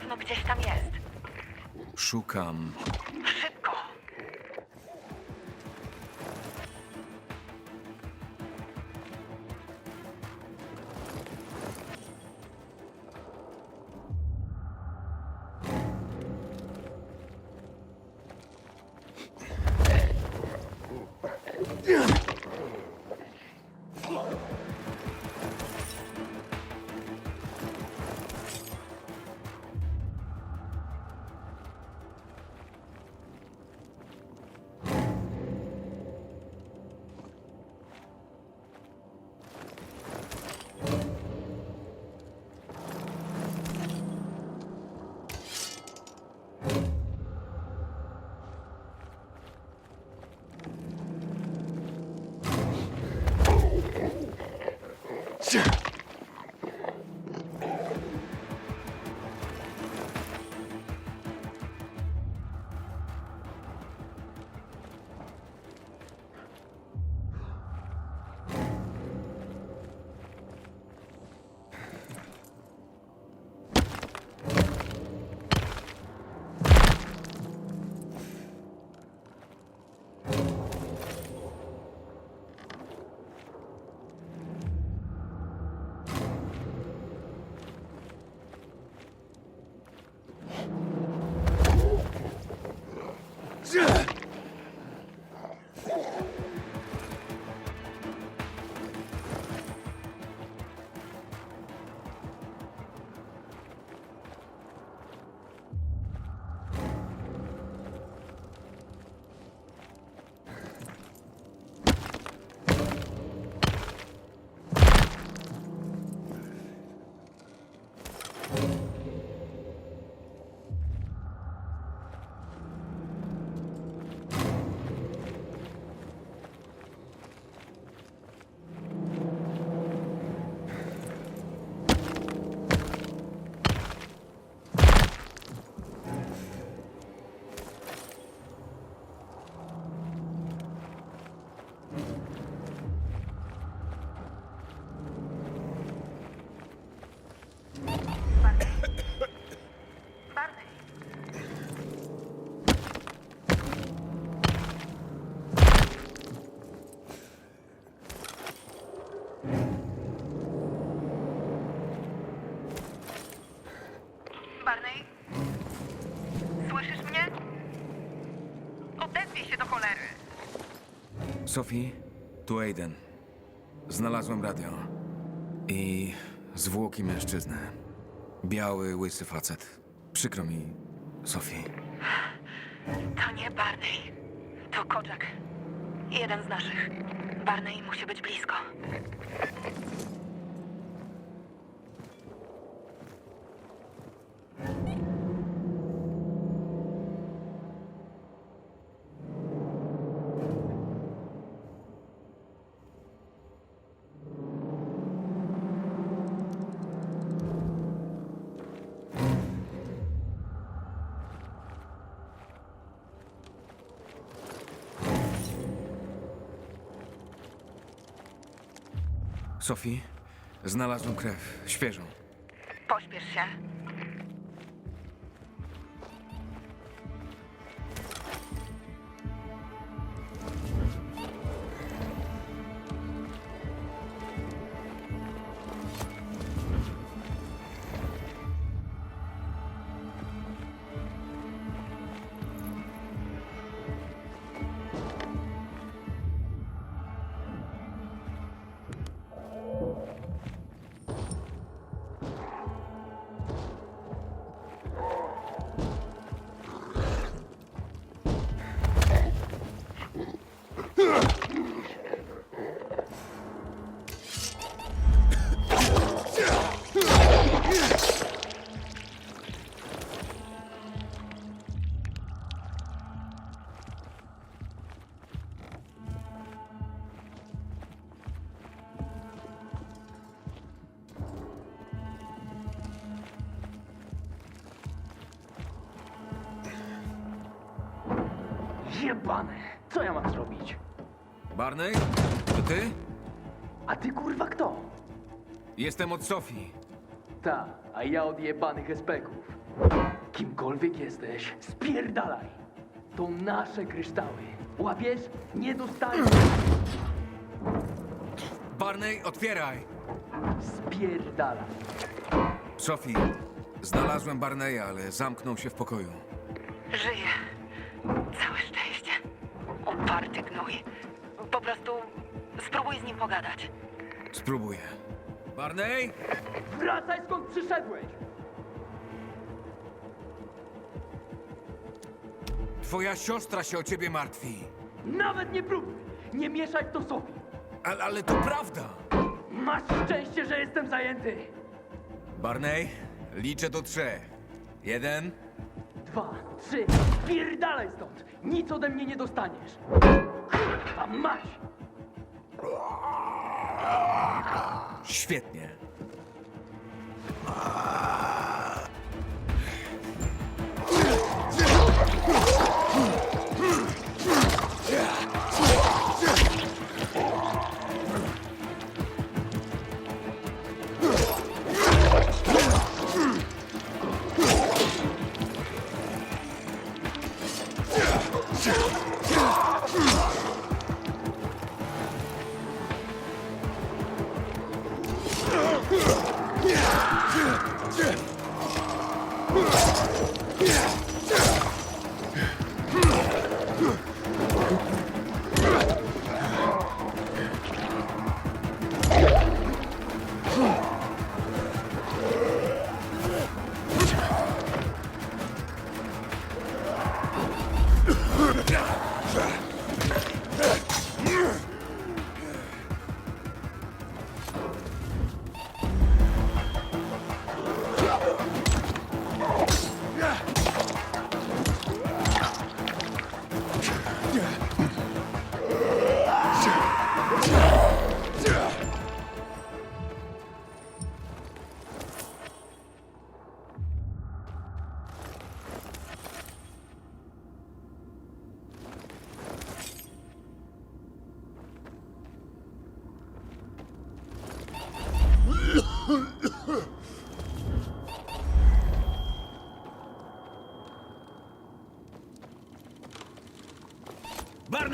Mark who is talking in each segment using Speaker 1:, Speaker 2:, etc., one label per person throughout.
Speaker 1: pewno gdzieś tam jest.
Speaker 2: Szukam.
Speaker 1: Szybko!
Speaker 2: Sophie, tu Aiden. Znalazłem radio. I zwłoki mężczyzny. Biały, łysy facet. Przykro mi, Sophie.
Speaker 1: To nie Barney. To Kojak. Jeden z naszych. Barney musi być blisko.
Speaker 2: Sophie, znalazłem krew. Świeżą.
Speaker 1: Pośpiesz się.
Speaker 2: Jestem od Sofii.
Speaker 3: Ta, a ja od jebanych espeków. Kimkolwiek jesteś, spierdalaj. To nasze kryształy. Łapiesz? Nie dostaniesz.
Speaker 2: Barney, otwieraj!
Speaker 3: Spierdalaj.
Speaker 2: Sofii, znalazłem Barneya, ale zamknął się w pokoju.
Speaker 4: Żyje. Całe szczęście. Uparty gnój. Po prostu spróbuj z nim pogadać.
Speaker 2: Spróbuję. Barney?
Speaker 3: Wracaj skąd przyszedłeś!
Speaker 2: Twoja siostra się o ciebie martwi.
Speaker 3: Nawet nie próbuj! Nie mieszać to Sofii!
Speaker 2: Ale, ale to prawda!
Speaker 3: Masz szczęście, że jestem zajęty!
Speaker 2: Barney, liczę do trzech. Jeden,
Speaker 3: Dwa, trzy, spierdalaj stąd! Nic ode mnie nie dostaniesz! A masz!
Speaker 2: Świetnie.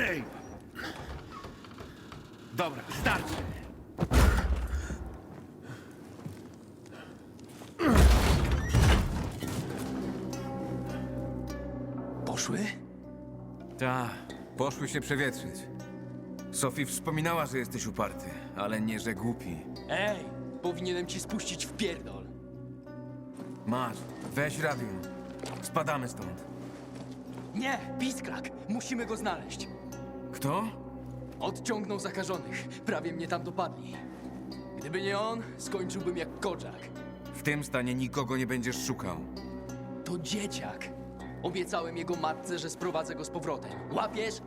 Speaker 2: Barney! Dobra, starczy.
Speaker 3: Poszły?
Speaker 2: Ta, poszły się przewietrzyć. Sophie wspominała, że jesteś uparty, ale nie, że głupi.
Speaker 3: Ej! Powinienem ci spuścić w pierdol.
Speaker 2: Masz, weź radio. Spadamy stąd.
Speaker 3: Nie! Pisklak! Musimy go znaleźć!
Speaker 2: Kto?
Speaker 3: Odciągnął zakażonych. Prawie mnie tam dopadli. Gdyby nie on, skończyłbym jak Kodzak.
Speaker 2: W tym stanie nikogo nie będziesz szukał.
Speaker 3: To dzieciak. Obiecałem jego matce, że sprowadzę go z powrotem. Łapiesz?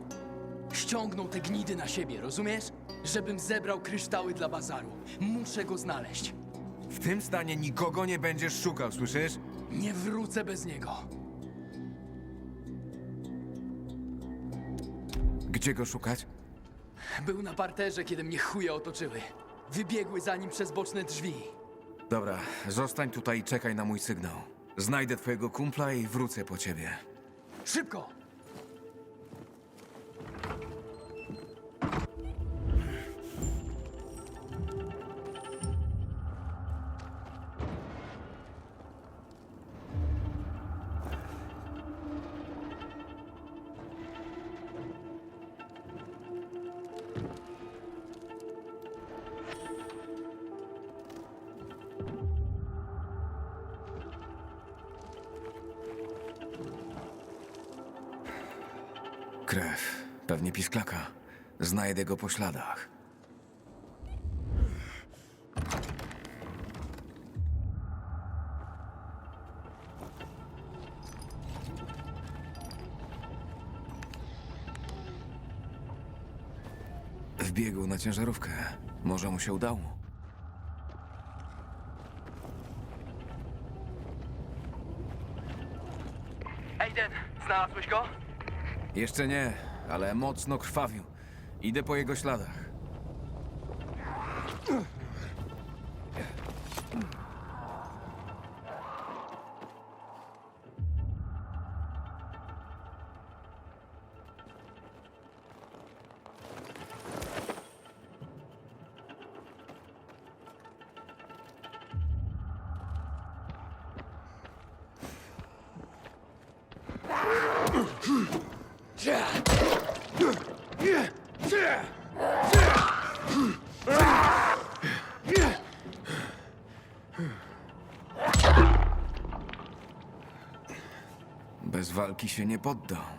Speaker 3: Ściągnął te gnidy na siebie, rozumiesz? Żebym zebrał kryształy dla bazaru. Muszę go znaleźć.
Speaker 2: W tym stanie nikogo nie będziesz szukał, słyszysz?
Speaker 3: Nie wrócę bez niego.
Speaker 2: Gdzie go szukać?
Speaker 3: Był na parterze, kiedy mnie chuje otoczyły. Wybiegły za nim przez boczne drzwi.
Speaker 2: Dobra, zostań tutaj i czekaj na mój sygnał. Znajdę twojego kumpla i wrócę po ciebie.
Speaker 3: Szybko!
Speaker 2: Znajdę go po śladach. Wbiegł na ciężarówkę. Może mu się udało.
Speaker 3: Aiden, znalazłeś go?
Speaker 2: Jeszcze nie, ale mocno krwawił. Idę po jego śladach. Walki się nie poddał.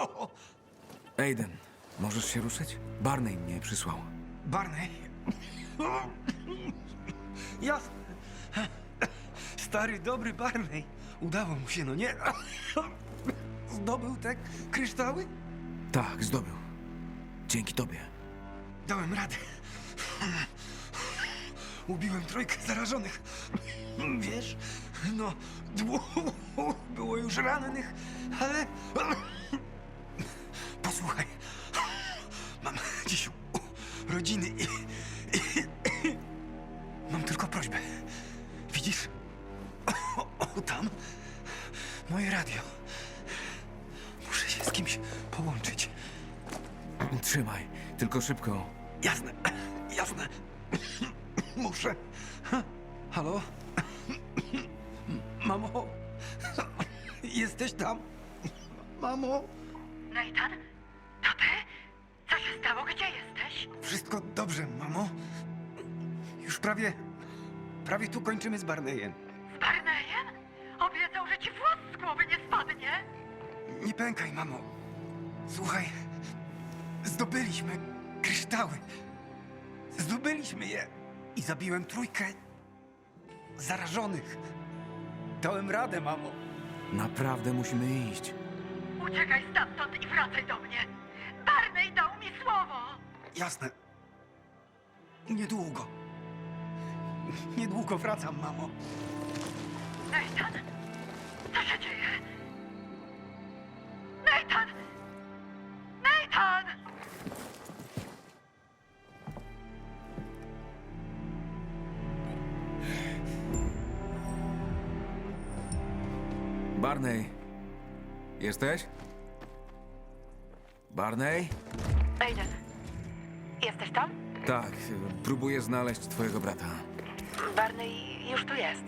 Speaker 5: Kto?
Speaker 2: Aiden, możesz się ruszyć? Barney mnie przysłał.
Speaker 5: Barney? Jasne. Stary, dobry Barney. Udało mu się, no nie? Zdobył te kryształy?
Speaker 2: Tak, zdobył. Dzięki tobie.
Speaker 5: Dałem radę. Ubiłem trójkę zarażonych. Wiesz, no, dwóch było już rannych, ale... Posłuchaj, mam dziś u- rodziny i, i, i... Mam tylko prośbę. Widzisz? O, o, tam moje radio. Muszę się z kimś połączyć.
Speaker 2: Trzymaj, tylko szybko.
Speaker 5: Jasne, jasne. Muszę. Halo? Mamo? Jesteś tam? Mamo?
Speaker 4: Nathan? To ty? Co się stało? Gdzie jesteś?
Speaker 5: Wszystko dobrze, mamo? Już prawie. Prawie tu kończymy z Barneyem.
Speaker 4: Z Barneyem? Obiecał, że ci włos z głowy nie spadnie.
Speaker 5: Nie pękaj, mamo. Słuchaj. Zdobyliśmy kryształy. Zdobyliśmy je. I zabiłem trójkę zarażonych. Dałem radę, mamo.
Speaker 2: Naprawdę musimy iść.
Speaker 4: Uciekaj stamtąd i wracaj do mnie. Barney dał mi słowo.
Speaker 5: Jasne. Niedługo. Niedługo wracam, mamo.
Speaker 4: Nathan? Co się dzieje? Nathan! Nathan!
Speaker 2: Barney, Jesteś? Barney?
Speaker 4: Aiden, jesteś tam?
Speaker 2: Tak, próbuję znaleźć twojego brata.
Speaker 4: Barney już tu jest.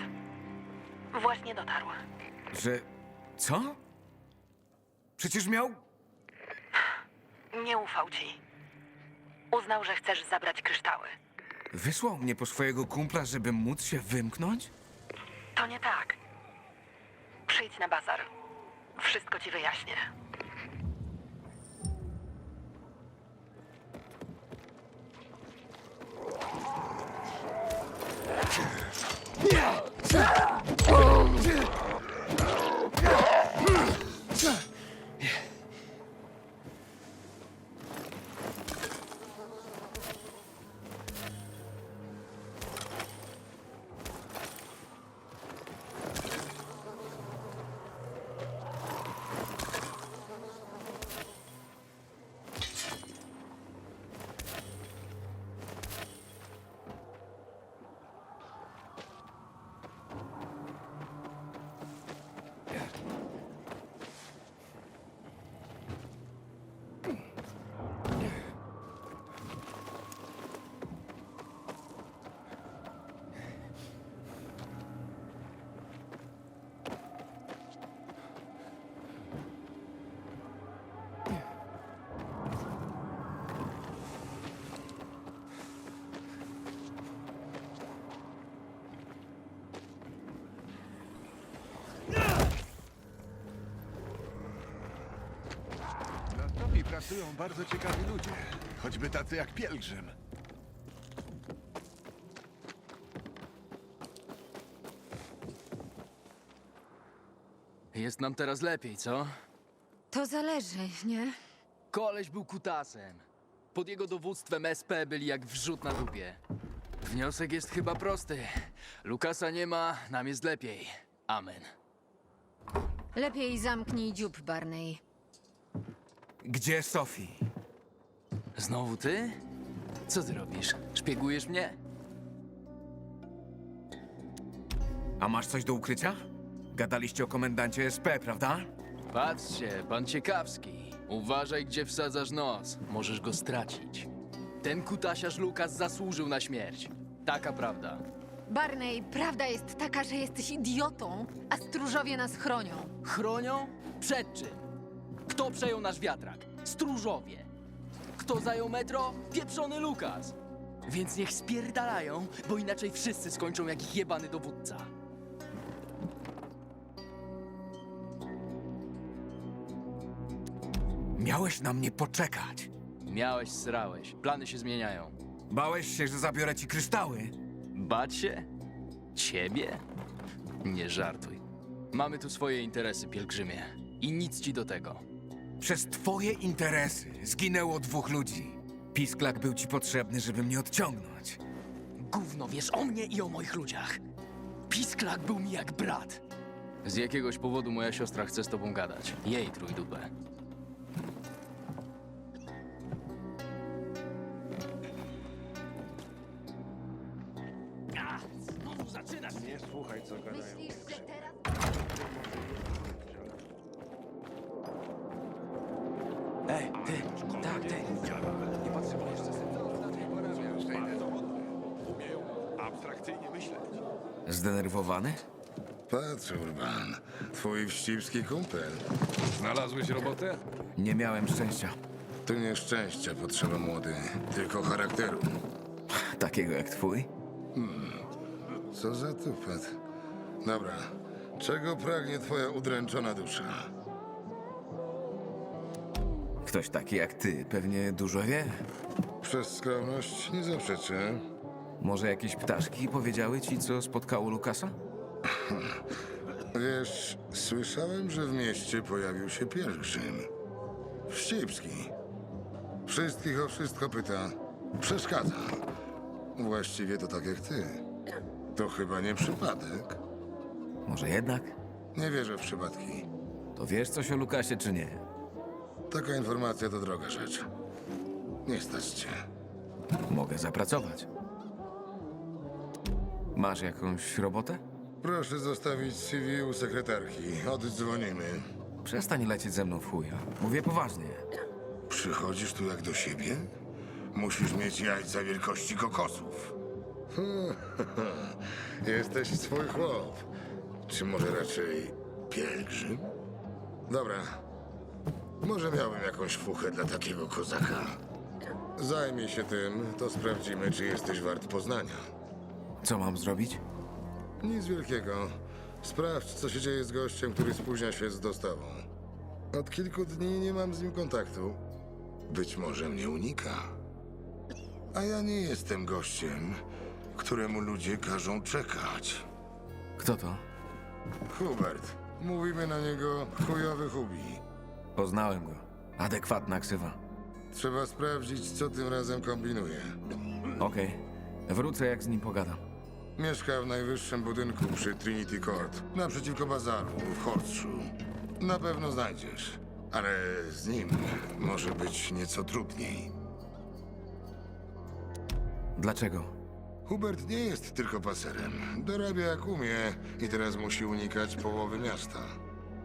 Speaker 4: Właśnie dotarł.
Speaker 2: Że... co? Przecież miał...
Speaker 4: Nie ufał ci. Uznał, że chcesz zabrać kryształy.
Speaker 2: Wysłał mnie po swojego kumpla, żeby móc się wymknąć?
Speaker 4: To nie tak. Przyjdź na bazar. Wszystko ci wyjaśnię.
Speaker 6: Yeah. Pracują bardzo ciekawi ludzie, choćby tacy jak pielgrzym.
Speaker 3: Jest nam teraz lepiej, co?
Speaker 7: To zależy, nie?
Speaker 3: Koleś był kutasem. Pod jego dowództwem SP byli jak wrzut na dupie. Wniosek jest chyba prosty. Lukasa nie ma, nam jest lepiej. Amen.
Speaker 7: Lepiej zamknij dziób, Barney.
Speaker 2: Gdzie Sophie?
Speaker 3: Znowu ty? Co ty robisz? Szpiegujesz mnie?
Speaker 2: A masz coś do ukrycia? Gadaliście o komendancie SP, prawda?
Speaker 3: Patrzcie, pan ciekawski. Uważaj, gdzie wsadzasz nos. Możesz go stracić. Ten kutasiarz Lukas zasłużył na śmierć. Taka prawda.
Speaker 7: Barney, prawda jest taka, że jesteś idiotą, a stróżowie nas chronią.
Speaker 3: Chronią? Przed czym? Kto przejął nasz wiatrak? Stróżowie. Kto zajął metro? Pieprzony Lukas. Więc niech spierdalają, bo inaczej wszyscy skończą jak ich jebany dowódca.
Speaker 2: Miałeś na mnie poczekać.
Speaker 3: Miałeś, srałeś. Plany się zmieniają.
Speaker 2: Bałeś się, że zabiorę ci kryształy?
Speaker 3: Bać się? Ciebie? Nie żartuj. Mamy tu swoje interesy, pielgrzymie. I nic ci do tego.
Speaker 2: Przez twoje interesy zginęło dwóch ludzi. Pisklak był ci potrzebny, żeby mnie odciągnąć.
Speaker 3: Gówno wiesz o mnie i o moich ludziach. Pisklak był mi jak brat. Z jakiegoś powodu moja siostra chce z tobą gadać. Jej trójdupę.
Speaker 8: Patrz, Urban, twój wścibski kumpel.
Speaker 6: Znalazłeś robotę?
Speaker 2: Nie miałem szczęścia.
Speaker 8: Tu nie szczęścia potrzeba młody, tylko charakteru.
Speaker 2: Takiego jak twój?
Speaker 8: Co za tupet. Dobra, czego pragnie twoja udręczona dusza?
Speaker 2: Ktoś taki jak ty pewnie dużo wie.
Speaker 8: Przez skromność nie zaprzeczę.
Speaker 2: Może jakieś ptaszki powiedziały ci, co spotkało Lukasa?
Speaker 8: Wiesz, słyszałem, że w mieście pojawił się pielgrzym. Wścibski. Wszystkich o wszystko pyta. Przeszkadza. Właściwie to tak jak ty. To chyba nie przypadek.
Speaker 2: Może jednak?
Speaker 8: Nie wierzę w przypadki.
Speaker 2: To wiesz coś o Lukasie, czy nie?
Speaker 8: Taka informacja to droga rzecz. Nie stać cię.
Speaker 2: Mogę zapracować. Masz jakąś robotę?
Speaker 8: Proszę zostawić CV u sekretarki. Oddzwonimy.
Speaker 2: Przestań lecieć ze mną w chuja. Mówię poważnie.
Speaker 8: Przychodzisz tu jak do siebie? Musisz mieć jajca wielkości kokosów. Jesteś swój chłop. Czy może raczej pielgrzym? Dobra. Może miałem jakąś fuchę dla takiego kozaka. Zajmij się tym, to sprawdzimy, czy jesteś wart poznania.
Speaker 2: Co mam zrobić?
Speaker 8: Nic wielkiego. Sprawdź, co się dzieje z gościem, który spóźnia się z dostawą. Od kilku dni nie mam z nim kontaktu. Być może mnie unika. A ja nie jestem gościem, któremu ludzie każą czekać.
Speaker 2: Kto to?
Speaker 8: Hubert. Mówimy na niego chujowy Hubi.
Speaker 2: Poznałem go. Adekwatna ksywa.
Speaker 8: Trzeba sprawdzić, co tym razem kombinuje.
Speaker 2: Okej. Wrócę, jak z nim pogadam.
Speaker 8: Mieszka w najwyższym budynku przy Trinity Court, naprzeciwko bazaru w Horseshoe. Na pewno znajdziesz, ale z nim może być nieco trudniej.
Speaker 2: Dlaczego?
Speaker 8: Hubert nie jest tylko paserem. Dorabia jak umie i teraz musi unikać połowy miasta.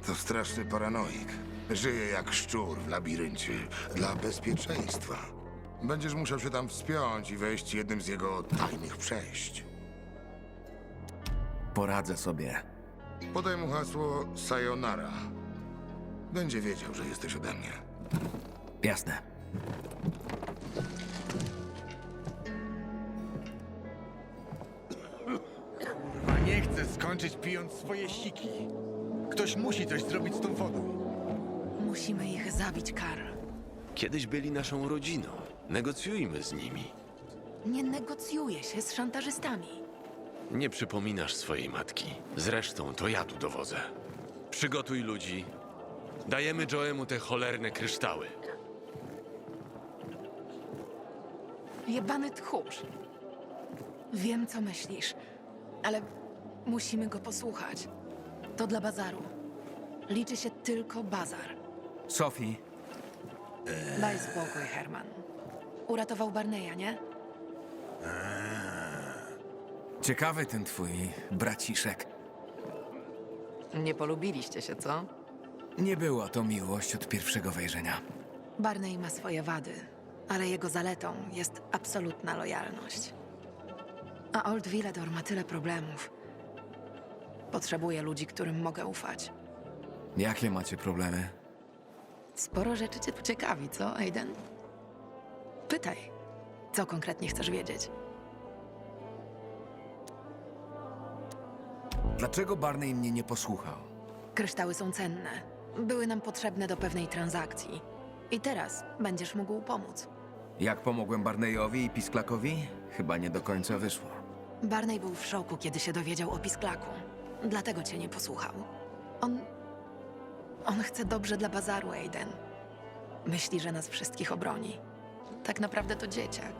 Speaker 8: To straszny paranoik. Żyje jak szczur w labiryncie dla bezpieczeństwa. Będziesz musiał się tam wspiąć i wejść jednym z jego tajnych przejść.
Speaker 2: Poradzę sobie.
Speaker 8: Podaj mu hasło Sayonara. Będzie wiedział, że jesteś ode mnie.
Speaker 2: Jasne.
Speaker 6: Kurwa, nie chcę skończyć pijąc swoje siki. Ktoś musi coś zrobić z tą wodą.
Speaker 4: Musimy ich zabić, Karl.
Speaker 9: Kiedyś byli naszą rodziną. Negocjujmy z nimi.
Speaker 4: Nie negocjuje się z szantażystami.
Speaker 9: Nie przypominasz swojej matki. Zresztą to ja tu dowodzę. Przygotuj ludzi. Dajemy Joemu te cholerne kryształy.
Speaker 4: Jebany tchórz. Wiem, co myślisz, ale musimy go posłuchać. To dla bazaru. Liczy się tylko bazar.
Speaker 2: Sophie,
Speaker 4: Daj spokój, Herman. Uratował Barneya, nie?
Speaker 2: Ciekawy ten twój braciszek.
Speaker 4: Nie polubiliście się, co?
Speaker 2: Nie była to miłość od pierwszego wejrzenia.
Speaker 4: Barney ma swoje wady, ale jego zaletą jest absolutna lojalność. A Old Villador ma tyle problemów. Potrzebuje ludzi, którym mogę ufać.
Speaker 2: Jakie macie problemy?
Speaker 4: Sporo rzeczy cię tu ciekawi, co, Aiden? Pytaj, co konkretnie chcesz wiedzieć?
Speaker 2: Dlaczego Barney mnie nie posłuchał?
Speaker 4: Kryształy są cenne. Były nam potrzebne do pewnej transakcji. I teraz będziesz mógł pomóc.
Speaker 2: Jak pomogłem Barneyowi i Pisklakowi? Chyba nie do końca wyszło.
Speaker 4: Barney był w szoku, kiedy się dowiedział o Pisklaku. Dlatego cię nie posłuchał. On... On chce dobrze dla bazaru, Aiden. Myśli, że nas wszystkich obroni. Tak naprawdę to dzieciak.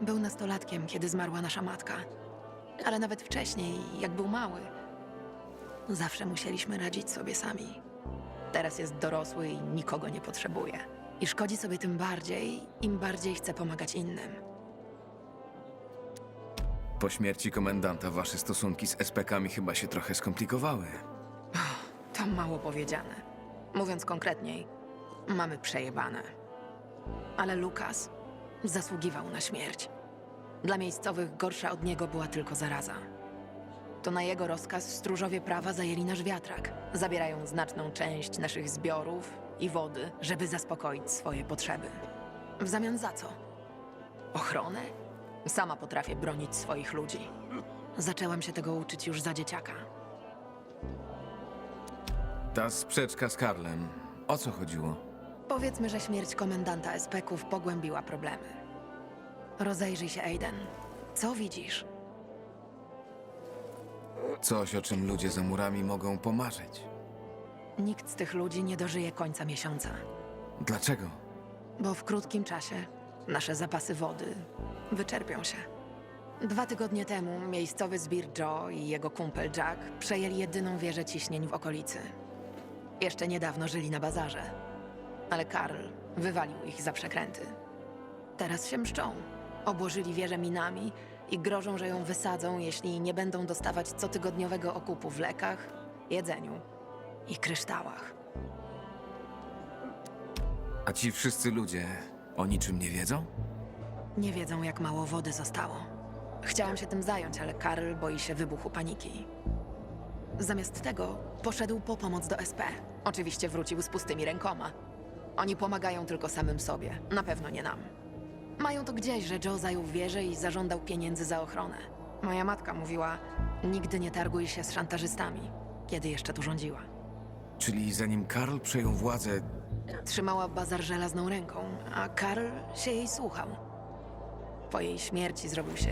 Speaker 4: Był nastolatkiem, kiedy zmarła nasza matka. Ale nawet wcześniej, jak był mały, zawsze musieliśmy radzić sobie sami. Teraz jest dorosły i nikogo nie potrzebuje. I szkodzi sobie tym bardziej, im bardziej chce pomagać innym.
Speaker 2: Po śmierci komendanta wasze stosunki z SPK-ami chyba się trochę skomplikowały.
Speaker 4: To mało powiedziane. Mówiąc konkretniej, mamy przejebane. Ale Lukas zasługiwał na śmierć. Dla miejscowych gorsza od niego była tylko zaraza. To na jego rozkaz stróżowie prawa zajęli nasz wiatrak. Zabierają znaczną część naszych zbiorów i wody, żeby zaspokoić swoje potrzeby. W zamian za co? Ochronę? Sama potrafię bronić swoich ludzi. Zaczęłam się tego uczyć już za dzieciaka.
Speaker 2: Ta sprzeczka z Karlem. O co chodziło?
Speaker 4: Powiedzmy, że śmierć komendanta SPK-ów pogłębiła problemy. Rozejrzyj się, Aiden. Co widzisz?
Speaker 2: Coś, o czym ludzie za murami mogą pomarzyć.
Speaker 4: Nikt z tych ludzi nie dożyje końca miesiąca,
Speaker 2: Dlaczego?
Speaker 4: bo w krótkim czasie nasze zapasy wody wyczerpią się. Dwa tygodnie temu miejscowy zbir Joe i jego kumpel Jack przejęli jedyną wieżę ciśnień w okolicy. Jeszcze niedawno żyli na bazarze, ale Karl wywalił ich za przekręty. Teraz się mszczą. Obłożyli wieżę minami i grożą, że ją wysadzą, jeśli nie będą dostawać cotygodniowego okupu w lekach, jedzeniu i kryształach.
Speaker 2: A ci wszyscy ludzie o niczym nie wiedzą?
Speaker 4: Nie wiedzą, jak mało wody zostało. Chciałam się tym zająć, ale Karl boi się wybuchu paniki. Zamiast tego poszedł po pomoc do SP. Oczywiście wrócił z pustymi rękoma. Oni pomagają tylko samym sobie, na pewno nie nam. Mają to gdzieś, że Joe zajął wieżę i zażądał pieniędzy za ochronę. Moja matka mówiła, nigdy nie targuj się z szantażystami, kiedy jeszcze tu rządziła.
Speaker 2: Czyli zanim Karl przejął władzę,
Speaker 4: Trzymała bazar żelazną ręką, a Karl się jej słuchał. Po jej śmierci zrobił się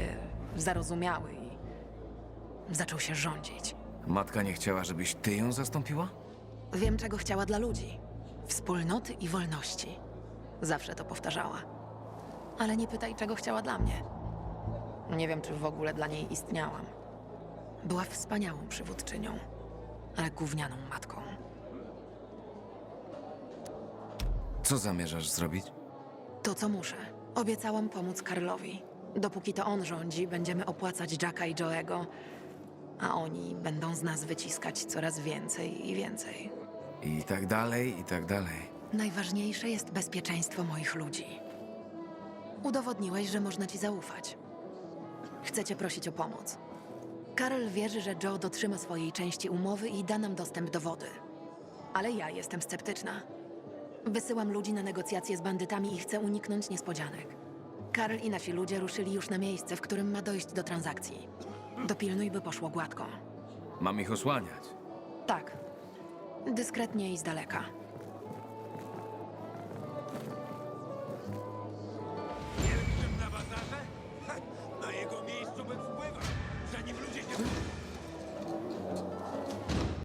Speaker 4: zarozumiały i zaczął się rządzić.
Speaker 2: matka nie chciała, żebyś ty ją zastąpiła?
Speaker 4: Wiem, czego chciała dla ludzi: wspólnoty i wolności. Zawsze to powtarzała. Ale nie pytaj, czego chciała dla mnie. Nie wiem, czy w ogóle dla niej istniałam. Była wspaniałą przywódczynią, ale gównianą matką.
Speaker 2: Co zamierzasz zrobić?
Speaker 4: To, co muszę. Obiecałam pomóc Karlowi. Dopóki to on rządzi, będziemy opłacać Jacka i Joego, a oni będą z nas wyciskać coraz więcej i więcej.
Speaker 2: I tak dalej, i tak dalej.
Speaker 4: Najważniejsze jest bezpieczeństwo moich ludzi. Udowodniłeś, że można ci zaufać. Chcę cię prosić o pomoc. Karl wierzy, że Joe dotrzyma swojej części umowy i da nam dostęp do wody. Ale ja jestem sceptyczna. Wysyłam ludzi na negocjacje z bandytami i chcę uniknąć niespodzianek. Karl i nasi ludzie ruszyli już na miejsce, w którym ma dojść do transakcji. Dopilnuj, by poszło gładko.
Speaker 2: Mam ich osłaniać.
Speaker 4: Tak. Dyskretnie i z daleka.